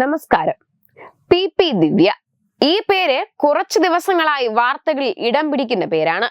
നമസ്കാരം. P P Divya. ഈ പേര് കുറച്ചു ദിവസങ്ങളായി വാർത്തകളിൽ ഇടം പിടിക്കുന്ന പേരാണ്.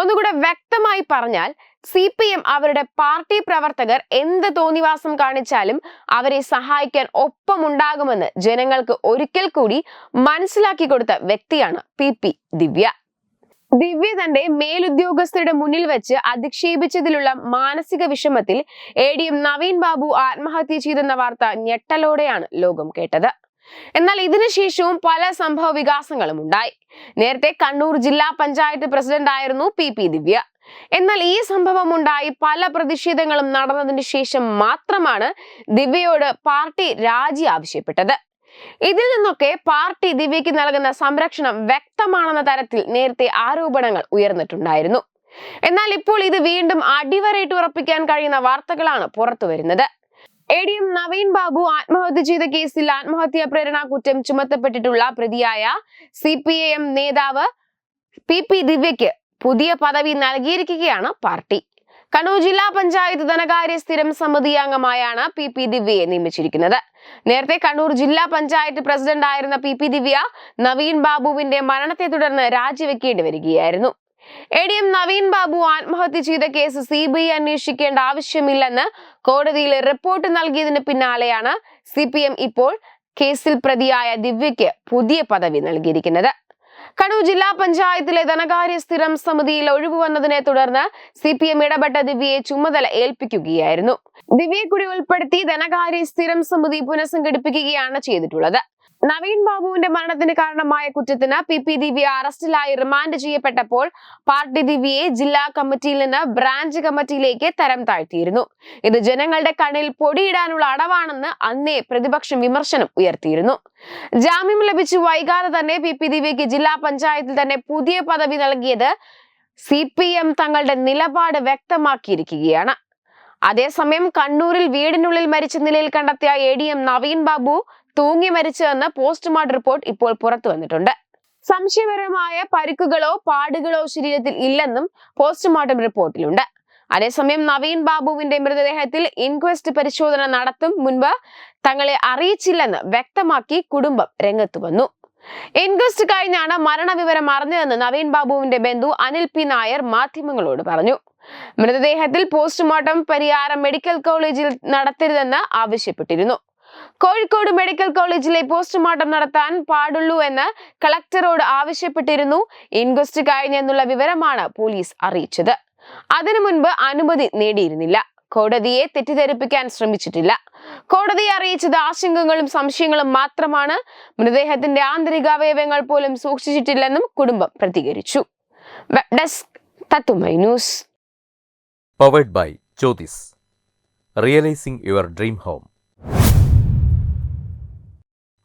ഒന്നുകൂടെ വ്യക്തമായി പറഞ്ഞാൽ സി പി എം അവരുടെ പാർട്ടി പ്രവർത്തകർ എന്ത് തോന്നിവാസം കാണിച്ചാലും അവരെ സഹായിക്കാൻ ഒപ്പമുണ്ടാകുമെന്ന് ജനങ്ങൾക്ക് ഒരിക്കൽ കൂടി മനസ്സിലാക്കി കൊടുത്ത വ്യക്തിയാണ് പി പി ദിവ്യ. ദിവ്യ തന്റെ മേലുദ്യോഗസ്ഥരുടെ മുന്നിൽ വെച്ച് അധിക്ഷേപിച്ചതിലുള്ള മാനസിക വിഷമത്തിൽ A D M Naveen Babu ആത്മഹത്യ ചെയ്തെന്ന വാർത്ത ഞെട്ടലോടെയാണ് ലോകം കേട്ടത്. എന്നാൽ ഇതിനുശേഷവും പല സംഭവ വികാസങ്ങളും ഉണ്ടായി. നേരത്തെ കണ്ണൂർ ജില്ലാ പഞ്ചായത്ത് പ്രസിഡന്റ് ആയിരുന്നു പി പി ദിവ്യ. എന്നാൽ ഈ സംഭവം ഉണ്ടായി പല പ്രതിഷേധങ്ങളും നടന്നതിന് ശേഷം മാത്രമാണ് ദിവ്യയോട് പാർട്ടി രാജി ആവശ്യപ്പെട്ടത്. ഇതിൽ നിന്നൊക്കെ പാർട്ടി ദിവ്യയ്ക്ക് നൽകുന്ന സംരക്ഷണം വ്യക്തമാണെന്ന തരത്തിൽ നേരത്തെ ആരോപണങ്ങൾ ഉയർന്നിട്ടുണ്ടായിരുന്നു. എന്നാൽ ഇപ്പോൾ ഇത് വീണ്ടും അടിവരയിട്ട് ഉറപ്പിക്കാൻ കഴിയുന്ന വാർത്തകളാണ് പുറത്തുവരുന്നത് A D M Naveen Babu ആത്മഹത്യ ചെയ്ത കേസിൽ ആത്മഹത്യാ പ്രേരണ കുറ്റം ചുമത്തപ്പെട്ടിട്ടുള്ള പ്രതിയായ സി പി ഐ എം നേതാവ് പി പി ദിവ്യയ്ക്ക് പുതിയ പദവി നൽകിയിരിക്കുകയാണ് പാർട്ടി. കണ്ണൂർ ജില്ലാ പഞ്ചായത്ത് ധനകാര്യ സ്ഥിരം സമിതി അംഗമായാണ് പി പി ദിവ്യയെ നിയമിച്ചിരിക്കുന്നത്. നേരത്തെ കണ്ണൂർ ജില്ലാ പഞ്ചായത്ത് പ്രസിഡന്റ് ആയിരുന്ന പി പി ദിവ്യ നവീൻ ബാബുവിന്റെ മരണത്തെ തുടർന്ന് രാജിവെക്കേണ്ടി വരികയായിരുന്നു. A D M Naveen Babu ആത്മഹത്യ ചെയ്ത കേസ് സി ബി ഐ അന്വേഷിക്കേണ്ട ആവശ്യമില്ലെന്ന് കോടതിയിൽ റിപ്പോർട്ട് നൽകിയതിന് പിന്നാലെയാണ് സി പി എം ഇപ്പോൾ കേസിൽ പ്രതിയായ ദിവ്യയ്ക്ക് പുതിയ പദവി നൽകിയിരിക്കുന്നത്. കണ്ണൂർ ജില്ലാ പഞ്ചായത്തിലെ ധനകാര്യ സ്ഥിരം സമിതിയിൽ ഒഴിവ് വന്നതിനെ തുടർന്ന് സി പി എം ഇടപെട്ട ദിവ്യയെ ചുമതല ഏൽപ്പിക്കുകയായിരുന്നു. ദിവ്യയെ കൂടി ഉൾപ്പെടുത്തി ധനകാര്യ സ്ഥിരം സമിതി പുനഃസംഘടിപ്പിക്കുകയാണ് ചെയ്തിട്ടുള്ളത്. നവീൻ ബാബുവിന്റെ മരണത്തിന് കാരണമായ കുറ്റത്തിന് പി പി ദിവ്യ അറസ്റ്റിലായി റിമാൻഡ് ചെയ്യപ്പെട്ടപ്പോൾ പാർട്ടി ദിവ്യയെ ജില്ലാ കമ്മിറ്റിയിൽ നിന്ന് ബ്രാഞ്ച് കമ്മിറ്റിയിലേക്ക് തരം താഴ്ത്തിയിരുന്നു. ഇത് ജനങ്ങളുടെ കണ്ണിൽ പൊടിയിടാനുള്ള അടവാണെന്ന് അന്നേ പ്രതിപക്ഷം വിമർശനം ഉയർത്തിയിരുന്നു. ജാമ്യം ലഭിച്ച് വൈകാതെ തന്നെ പി പി ദിവ്യക്ക് ജില്ലാ പഞ്ചായത്തിൽ തന്നെ പുതിയ പദവി നൽകിയത് സി പി എം തങ്ങളുടെ നിലപാട് വ്യക്തമാക്കിയിരിക്കുകയാണ്. അതേസമയം കണ്ണൂരിൽ വീടിനുള്ളിൽ മരിച്ച നിലയിൽ കണ്ടെത്തിയ A D M Naveen Babu തൂങ്ങി മരിച്ചതെന്ന് പോസ്റ്റ്മോർട്ടം റിപ്പോർട്ട് ഇപ്പോൾ പുറത്തു വന്നിട്ടുണ്ട്. സംശയപരമായ പരിക്കുകളോ പാടുകളോ ശരീരത്തിൽ ഇല്ലെന്നും പോസ്റ്റ്മോർട്ടം റിപ്പോർട്ടിലുണ്ട്. അതേസമയം നവീൻ ബാബുവിന്റെ മൃതദേഹത്തിൽ ഇൻക്വസ്റ്റ് പരിശോധന നടത്തും മുൻപ് തങ്ങളെ അറിയിച്ചില്ലെന്ന് വ്യക്തമാക്കി കുടുംബം രംഗത്ത് വന്നു. ഇൻക്വസ്റ്റ് കഴിഞ്ഞാണ് മരണവിവരം അറിഞ്ഞതെന്ന് നവീൻ ബാബുവിന്റെ ബന്ധു അനിൽ പി നായർ മാധ്യമങ്ങളോട് പറഞ്ഞു. മൃതദേഹത്തിൽ പോസ്റ്റ്മോർട്ടം പരിയാരം മെഡിക്കൽ കോളേജിൽ നടത്തരുതെന്ന് ആവശ്യപ്പെട്ടിരുന്നു. കോഴിക്കോട് മെഡിക്കൽ കോളേജിലെ പോസ്റ്റ്മോർട്ടം നടത്താൻ പാടുള്ളൂ എന്ന് കളക്ടറോട് ആവശ്യപ്പെട്ടിരുന്നു. ഇൻക്വസ്റ്റ് കഴിഞ്ഞെന്നുള്ള വിവരമാണ് പോലീസ് അറിയിച്ചത്. അതിനു മുൻപ് അനുമതി നേടിയിരുന്നില്ല. കോടതിയെ തെറ്റിദ്ധരിപ്പിക്കാൻ ശ്രമിച്ചിട്ടില്ല. കോടതിയെ അറിയിച്ചത് ആശങ്കകളും സംശയങ്ങളും മാത്രമാണ്. മൃതദേഹത്തിന്റെ ആന്തരികാവയവങ്ങൾ പോലും സൂക്ഷിച്ചിട്ടില്ലെന്നും കുടുംബം പ്രതികരിച്ചു. Web desk news. Powered by Jyothis realising your dream home